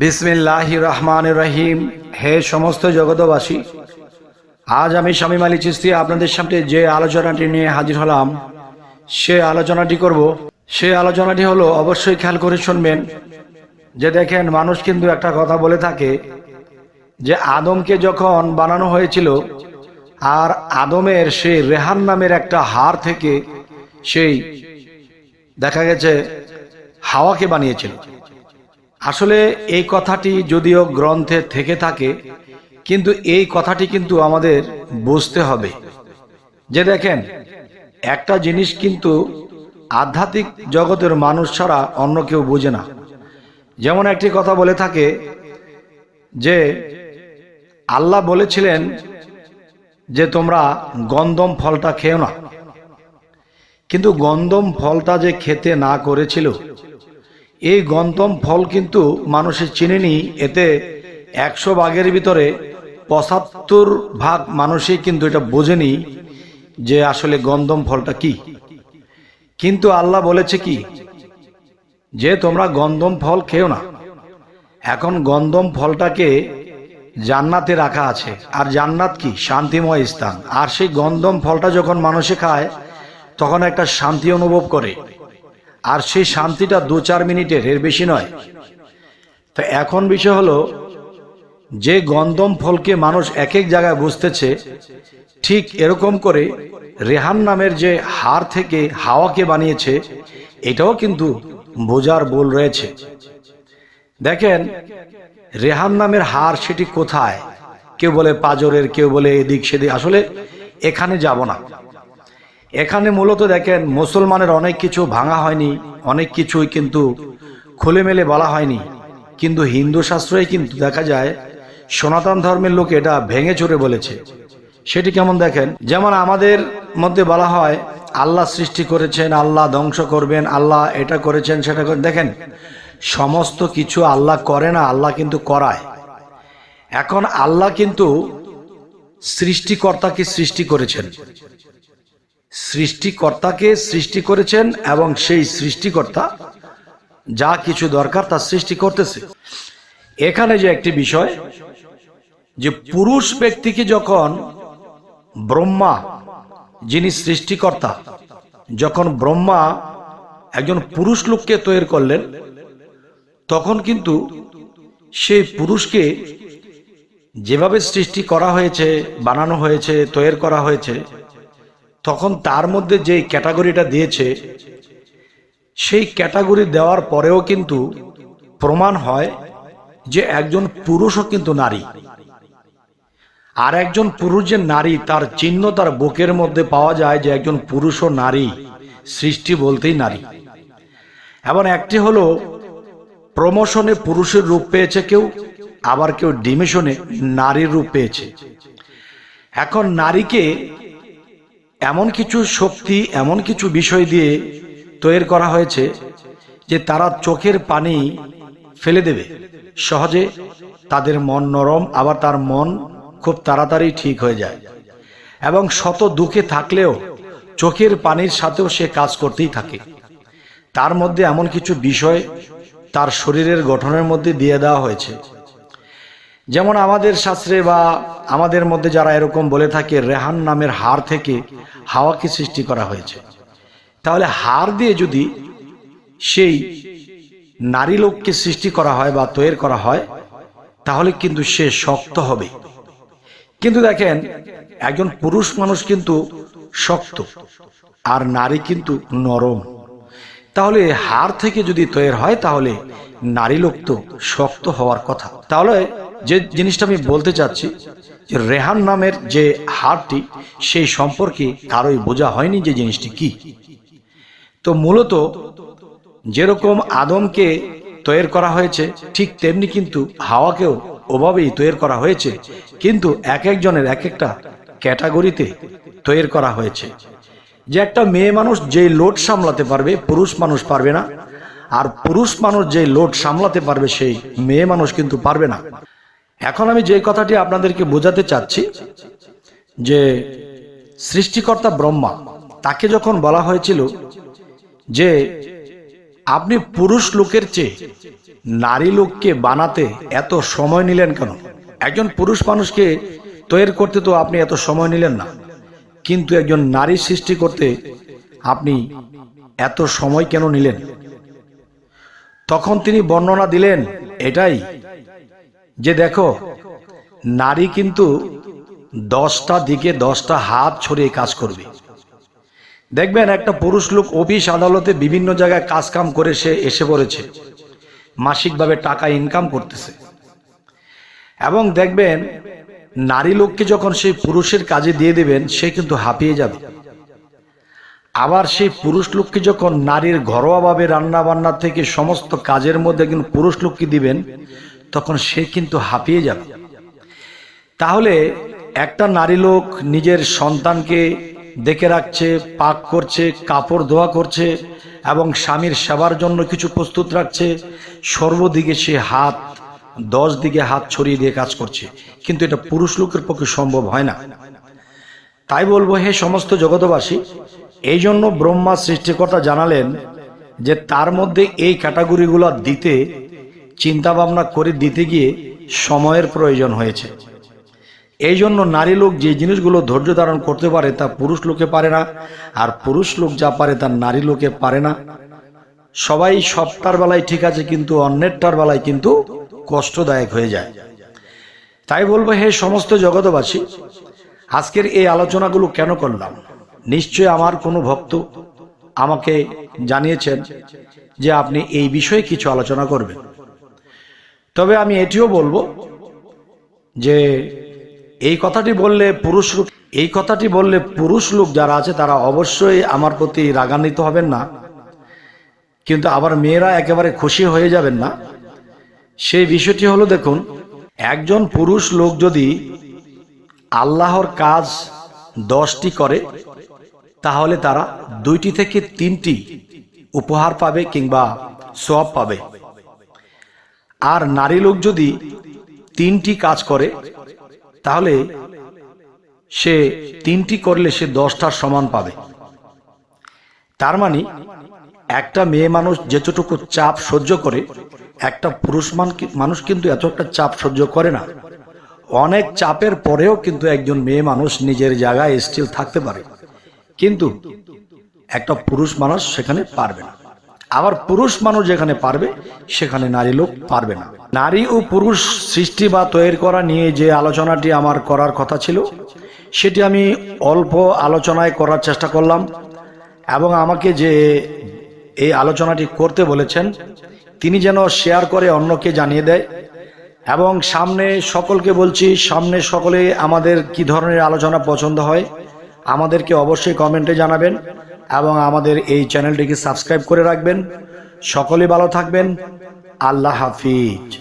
বিসমিল্লাহ রহমান রহিম। হে সমস্ত জগতবাসী আজ আমি শামীম আলী চিস্তি আপনাদের সামনে যে আলোচনাটি নিয়ে হাজির হলাম, সে আলোচনাটি করব। সে আলোচনাটি হলো, অবশ্যই খেয়াল করে শুনবেন, যে দেখেন মানুষ কিন্তু একটা কথা বলে থাকে যে, আদমকে যখন বানানো হয়েছিল, আর আদমের সেই রেহান নামের একটা হার থেকে সেই দেখা গেছে, হাওয়াকে বানিয়েছিল। আসলে এই কথাটি যদিও গ্রন্থে থেকে থাকে, কিন্তু এই কথাটি কিন্তু আমাদের বুঝতে হবে। যে দেখেন, একটা জিনিস কিন্তু আধ্যাত্মিক জগতের মানুষ ছাড়া অন্য কেউ বোঝে না। যেমন একটি কথা বলে থাকে যে, আল্লাহ বলেছিলেন যে, তোমরা গন্দম ফলটা খেও না। কিন্তু গন্দম ফলটা যে খেতে না করেছিল এই গন্তম ফল কিন্তু মানুষের চিনেনি, এতে একশো ভাগের ভিতরে পঁচাত্তর ভাগ মানুষই কিন্তু এটা বোঝেনি যে আসলে গন্ধম ফলটা কি। কিন্তু আল্লাহ বলেছে কি, যে তোমরা গন্ধম ফল খেও না। এখন গন্ধম ফলটাকে জান্নাতে রাখা আছে। আর জান্নাত কি? শান্তিময় স্থান। আর সেই গন্ধম ফলটা যখন মানুষে খায়, তখন একটা শান্তি অনুভব করে। আর সেই শান্তিটা দু চার মিনিটের, এর বেশি নয়। তো এখন বিষয় হলো, যে গন্দম ফলকে মানুষ এক এক জায়গায় বুঝতেছে, ঠিক এরকম করে রেহান নামের যে হার থেকে হাওয়াকে বানিয়েছে, এটাও কিন্তু বোঝার বল রয়েছে। দেখেন, রেহান নামের হার সেটি কোথায়? কেউ বলে পাজরের, কেউ বলে এদিক সেদিক। আসলে এখানে যাব না। এখানে মূলত দেখেন মুসলমানের অনেক কিছু ভাঙা হয়নি, অনেক কিছুই কিন্তু খুলে মেলে বলা হয়নি। কিন্তু হিন্দু শাস্ত্রই কিন্তু দেখা যায় সনাতন ধর্মের লোক এটা ভেঙে চড়ে বলেছে। সেটি কেমন দেখেন? যেমন আমাদের মধ্যে বলা হয়, আল্লাহ সৃষ্টি করেছেন, আল্লাহ ধ্বংস করবেন, আল্লাহ এটা করেছেন, সেটা করেন। দেখেন, সমস্ত কিছু আল্লাহ করে না, আল্লাহ কিন্তু করায়। এখন আল্লাহ কিন্তু সৃষ্টিকর্তাকে সৃষ্টি করেছেন। সৃষ্টিকর্তাকে সৃষ্টি করেছেন এবং সেই সৃষ্টিকর্তা যা কিছু দরকার তা সৃষ্টি করতেছে। এখানে যে একটি বিষয়, যে পুরুষ ব্যক্তিকে যখন ব্রহ্মা, যিনি সৃষ্টিকর্তা, যখন ব্রহ্মা একজন পুরুষ লোককে তৈরি করলেন, তখন কিন্তু সেই পুরুষকে যেভাবে সৃষ্টি করা হয়েছে, বানানো হয়েছে, তৈরি করা হয়েছে তখন তার মধ্যে যে ক্যাটাগরিটা দিয়েছে, সেই ক্যাটাগরি দেওয়ার পরেও কিন্তু প্রমাণ হয় যে একজন পুরুষও কিন্তু নারী। আর একজন পুরুষ যে নারী, তার চিহ্ন তার বুকের মধ্যে পাওয়া যায় যে একজন পুরুষ ও নারী, সৃষ্টি বলতেই নারী। এমন একটি হলো, প্রমোশনে পুরুষের রূপ পেয়েছে কেউ, আবার কেউ ডিমিশনে নারীর রূপ পেয়েছে। এখন নারীকে এমন কিছু শক্তি, এমন কিছু বিষয় দিয়ে তৈরি করা হয়েছে যে তারা চোখের পানি ফেলে দেবে। সহজে তাদের মন নরম, আবার তার মন খুব তাড়াতাড়ি ঠিক হয়ে যায়। এবং শত দুঃখে থাকলেও চোখের পানির সাথেও সে কাজ করতেই থাকে। তার মধ্যে এমন কিছু বিষয় তার শরীরের গঠনের মধ্যে দিয়ে দেওয়া হয়েছে। যেমন আমাদের শাস্ত্রে বা আমাদের মধ্যে যারা এরকম বলে থাকে, রেহান নামের হার থেকে হাওয়াকে সৃষ্টি করা হয়েছে? তাহলে হার দিয়ে যদি সেই নারী লোককে সৃষ্টি করা হয় বা তৈরি করা হয়, তাহলে কিন্তু সে শক্ত হবে। কিন্তু দেখেন, একজন পুরুষ মানুষ কিন্তু শক্ত, আর নারী কিন্তু নরম। তাহলে হার থেকে যদি তৈরি হয়, তাহলে নারী লোক তো শক্ত হওয়ার কথা। তাহলে যে জিনিসটা আমি বলতে চাচ্ছি, যে রেহান নামের যে হারটি, সেই সম্পর্কে কারোই বোঝা হয়নি যে জিনিসটি কি। তো মূলত যেরকম আদমকে তৈরি করা হয়েছে, ঠিক তেমনি কিন্তু হাওয়াকেও ওভাবেই তৈরি করা হয়েছে, কিন্তু এক একজনের এক একটা ক্যাটাগরিতে তৈরি করা হয়েছে। যে একটা মেয়ে মানুষ যে লোড সামলাতে পারবে, পুরুষ মানুষ পারবে না, আর পুরুষ মানুষ যে লোড সামলাতে পারবে, সেই মেয়ে মানুষ কিন্তু পারবে না। এখন আমি যে কথাটি আপনাদেরকে বোঝাতে চাচ্ছি, যে সৃষ্টিকর্তা ব্রহ্মা তাকে যখন বলা হয়েছিল যে আপনি পুরুষ লোকের চেয়ে নারী লোককে বানাতে এত সময় নিলেন কেন? একজন পুরুষ মানুষকে তৈরি করতে তো আপনি এত সময় নিলেন না। কিন্তু একজন নারী সৃষ্টি করতে আপনি এত সময় কেন নিলেন? তখন তিনি বর্ণনা দিলেন, এটাই যে দেখো, নারী কিন্তু দশটা দিকে দশটা হাত ছড়িয়ে কাজ করবে। দেখবেন একটা পুরুষ লোক অফিস আদালতে বিভিন্ন জায়গায় কাজ কাম করে সে এসে পড়েছে। মাসিকভাবে টাকা ইনকাম করতেছে। এবং দেখবেন, নারী লোককে যখন সেই পুরুষের কাজে দিয়ে দেবেন, সে কিন্তু হাঁপিয়ে যাবে। আবার সেই পুরুষ লোককে যখন নারীর ঘরোয়াভাবে রান্না বান্না থেকে সমস্ত কাজের মধ্যে কিন্তু পুরুষ লোককে দিবেন তখন সে কিন্তু হাঁপিয়ে যাবে। তাহলে একটা নারী লোক নিজের সন্তানকে দেখে রাখছে, পাক করছে, কাপড় ধোয়া করছে এবং স্বামীর সেবার জন্য কিছু প্রস্তুত রাখছে। সর্বদিকে সে হাত, দশ দিকে হাত ছড়িয়ে দিয়ে কাজ করছে। কিন্তু এটা পুরুষ লোকের পক্ষে সম্ভব হয় না। তাই বলব, হে সমস্ত জগতবাসী এই জন্য ব্রহ্মা সৃষ্টিকর্তা জানালেন যে তার মধ্যে এই ক্যাটাগরিগুলো দিতে চিন্তা ভাবনা করে দিতে গিয়ে সময়ের প্রয়োজন হয়েছে। এই জন্য নারী লোক যে জিনিসগুলো ধৈর্য ধারণ করতে পারে তা পুরুষ লোকে পারে না, আর পুরুষ লোক যা পারে তা নারী লোকে পারে না। সবাই সবটার বেলায় ঠিক আছে, কিন্তু অন্যেরটার বেলায় কিন্তু কষ্টদায়ক হয়ে যায়। তাই বলব, হে সমস্ত জগতবাসী আজকের এই আলোচনাগুলো কেন করলাম? নিশ্চয় আমার কোনো ভক্ত আমাকে জানিয়েছেন যে আপনি এই বিষয়ে কিছু আলোচনা করবেন। তবে আমি এটিও বলব যে এই কথাটি বললে পুরুষ লোক এই কথাটি বললে পুরুষ লোক যারা আছে তারা অবশ্যই আমার প্রতি রাগান্বিত হবেন না। কিন্তু আবার মেয়েরা একেবারে খুশি হয়ে যাবেন না। সেই বিষয়টি হলো দেখুন, একজন পুরুষ লোক যদি আল্লাহর কাজ দশটি করে, তাহলে তারা দুইটি থেকে তিনটি উপহার পাবে কিংবা সব পাবে। আর নারী লোক যদি তিনটি কাজ করে, তাহলে সে তিনটি করলে সে দশটার সমান পাবে। তার মানে একটা মেয়ে মানুষ যেতটুকু চাপ সহ্য করে, একটা পুরুষ মানুষ কিন্তু এত একটা চাপ সহ্য করে না। অনেক চাপের পরেও কিন্তু একজন মেয়ে মানুষ নিজের জায়গায় স্টিল থাকতে পারে। কিন্তু একটা পুরুষ মানুষ সেখানে পারবে না। আবার পুরুষ মানুষ যেখানে পারবে, সেখানে নারী লোক পারবে না। নারী ও পুরুষ সৃষ্টি বা তৈরি করা নিয়ে যে আলোচনাটি আমার করার কথা ছিল, সেটি আমি অল্প আলোচনায় করার চেষ্টা করলাম এবং আমাকে যে এই আলোচনাটি করতে বলেছেন, তিনি যেন শেয়ার করে অন্যকে জানিয়ে দেয় এবং সামনে সকলকে বলছি, সামনে সকলে আমাদের কি ধরনের আলোচনা পছন্দ হয়, আমাদেরকে অবশ্যই কমেন্টে জানাবেন। এবং আমাদের এই চ্যানেলটিকে সাবস্ক্রাইব করে রাখবেন। সকলে ভালো থাকবেন। আল্লাহ হাফিজ।